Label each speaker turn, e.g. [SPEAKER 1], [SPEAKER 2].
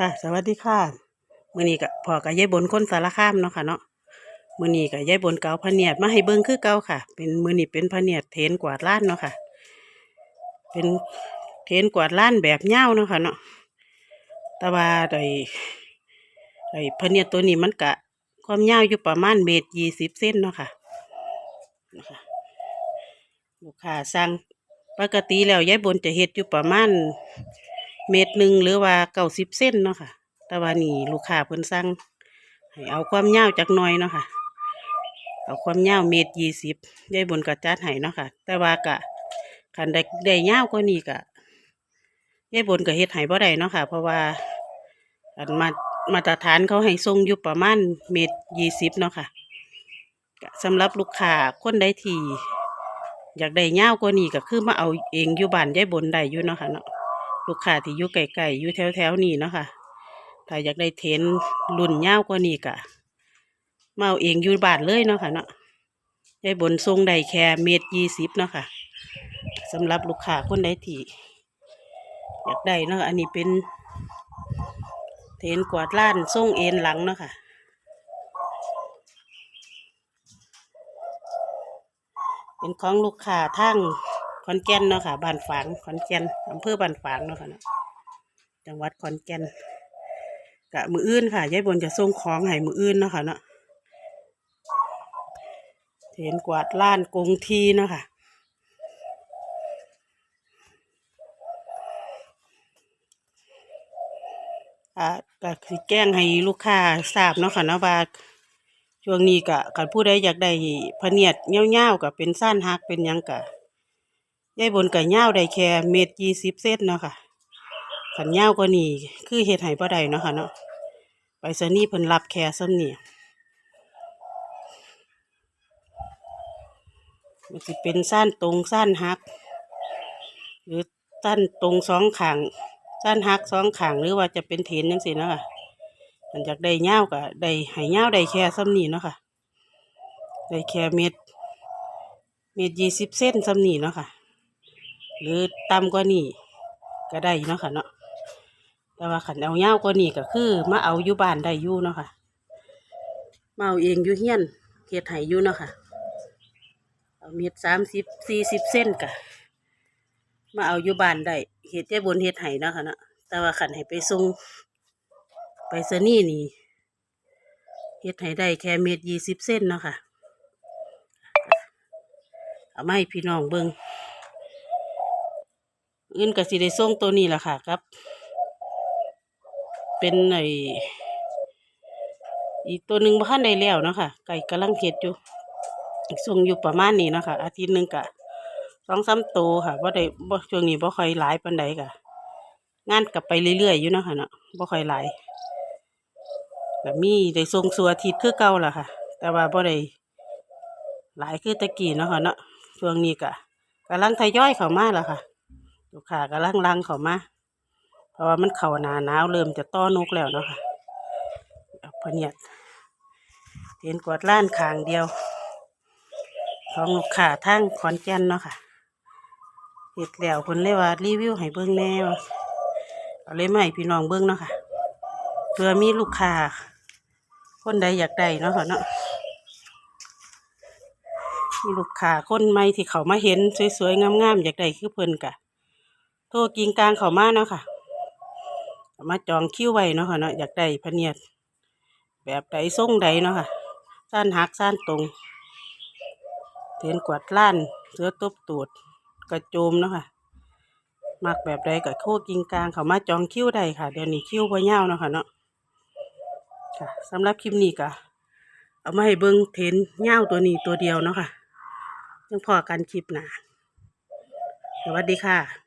[SPEAKER 1] ค่ะ สวัสดีค่ะมื้อนี้ก็พ่อกับยายบนคนสารคามเนาะค่ะเนาะมื้อนี้ก็ยายบนเกาพะเนียดมาให้เบิ่งคือเกาค่ะ เป็นมื้อนี้เป็นพะเนียดเทนกวาดล้านเนาะค่ะ เป็นเทนกวาดล้านแบบยาเนาะค่ะเนาะแต่ว่าไอ้ไอ้พะเนียดตัวนี้มันกะความยาอยู่ประมาณเมตรยี่สิบเซนเนาะค่ะนะคะลูกค้าสั่งปกติแล้วยายบนจะเฮ็ดอยู่ประมาณ เม็ดหนึ่งหรือว่าเก้าสิบเส้นเนาะค่ะ แต่ว่านี่ลูกค้าเพิ่นสั่งให้เอาความยาวจักหน่อยเนาะค่ะ เอาความยาวเมตรยี่สิบยายบนก็จัดให้เนาะค่ะ แต่ว่ากะคันได้ได้ยาวกว่านี้กะยายบนก็เฮ็ดให้บ่ได้เนาะค่ะ เพราะว่าอันมามาตรฐานเขาให้ทรงอยู่ประมาณเมตรยี่สิบเนาะค่ะสำหรับลูกค้าคนใดที่อยากได้ยาวกว่านี้ก็คือมาเอาเองอยู่บ้านยายบนได้อยู่เนาะค่ะเนาะ ลูกค้าที่อยู่ไกลๆอยู่แถวๆนี้เนาะค่ะถ้าอยากได้เทนรุ่นยาวกว่านี้กะมาเอาเองอยู่บานเลยเนาะค่ะเนาะยายบนทรงไดแค่เมตรยี่สิบเนาะค่ะสำหรับลูกค้าคนใดที่อยากได้เนาะอันนี้เป็นเทนกวาดล้านทรงเอ็นหลังเนาะค่ะเป็นของลูกค้าทั้ง ขอนแก่นเนาะค่ะบ้านฝางขอนแก่นอำเภอบ้านฝางเนาะค่ะเนาะจังหวัดขอนแก่นกะมืออื่นค่ะยายบนจะส่งของให้มืออื่นเนาะค่ะเนาะเห็นกวาดล้านกงทีเนาะค่ะอะก็คือแจ้งให้ลูกค้าทราบเนาะค่ะเนาะว่าช่วงนี้ก็คันผู้ใดอยากได้พะเนียดเงี้ยวๆก็เป็นสั้นหักเป็นยังกะ ยายบนก็เงี้ยวได้แค่เมตรยี่สิบเซนเนาะค่ะขันเงี้ยวกว่านี้คือเฮ็ดให้บ่ได้เนาะค่ะเนาะไปซนี่เพิ่นรับแค่ซ้ำนี่มันสิเป็นสั้นตรงสั้นหัก หรือสั้นตรงสองขางสั้นหักสองขางหรือว่าจะเป็นเทนจังซี่เนาะค่ะมันอยากได้เงาวก็ได้ให้เงาได้แค่ซ้ำนี่เนาะค่ะได้แค่เม็ดเม็ดยี่สิบเส้นซ้ำนี่เนาะค่ะ หรือต่ำกว่านี่ก็ได้เนาะค่ะเนาะแต่ว่าขันเอาเงาวกว่านี่ก็คือมาเอาอยู่บ้านได้อยู่เนาะค่ะมาเอาเองอยู่เฮียนเฮ็ดห้อยู่เนาะค่ะเอาเม็ดสามสิบสี่สิบเส้นกะมาเอาอยู่บ้านได้เฮ็ดได้บนเฮ็ดให้เนาะค่ะเนาะแต่ว่าขันให้ไปส่งไปซนี่นี่เฮ็ดให้ได้แค่เม็ดยี่สิบเส้นเนาะค่ะ เอาไม้พี่น้องเบิงเงินก็สิได้ส่งตัวนี้แหละค่ะครับ เป็นไออีกตัวหนึ่งบ้านได้แล้วเนาะค่ะ ไก่กำลังเฮ็ดอยู่ส่งอยู่ประมาณนี้เนาะค่ะ อาทิตย์หนึ่งกะสองสามตัวค่ะว่าได้บ่ช่วงนี้บ่ค่อยหลายปานใดกะงานกลับไปเรื่อยๆอยู่เนาะค่ะเนาะบ่ค่อยหลายก็มีได้ส่งสัวอาทิตย์คือเก่าล่ะค่ะ แต่ว่าบ่ได้หลายคือตะกี้เนาะค่ะเนาะช่วงนี้ก็กำลังทยอยเข้ามาแล้วค่ะ ลูกค้ากำลังลังเขามาเพราะว่ามันเข้าหนาหนาวเริ่มจะต้อนกแล้วเนาะค่ะเอาพเนียดเห็นกวดล้านคางเดียว ของลูกค้าทั้งขอนแก่นเนาะค่ะเห็ดแล้วคนเลยว่ารีวิวให้เบิ่งแนวเอาเลยมาให้พี่น้องเบิ่งเนาะค่ะเพื่อมีลูกค้าคนใดอยากได้เนาะค่ะเนาะมีลูกค้าคนใหม่ที่เขามาเห็นสวยๆงามๆอยากได้คือเพิ่นกะ รกิงกลางเขามาเนาะค่ะเอามาจองคิวไว้เนาะค่ะเนาะอยากได้พเนียด แบบใดทรงใดเนาะค่ะสั้นหักสั้นตรงเทียนกวาดล้านเสือตบตูดกระโจมเนาะค่ะมักแบบใดก็โคกิงกลางเขามาจองคิวได้ค่ะเดี๋ยวนี้คิวบ่ยาวเนาะค่ะเนาะค่ะสำหรับคลิปนี้ก็เอามาให้เบิ่งเทรนยาวตัวนี้ตัวเดียวเนาะค่ะยังพอกันคลิปหนาสวัสดีค่ะ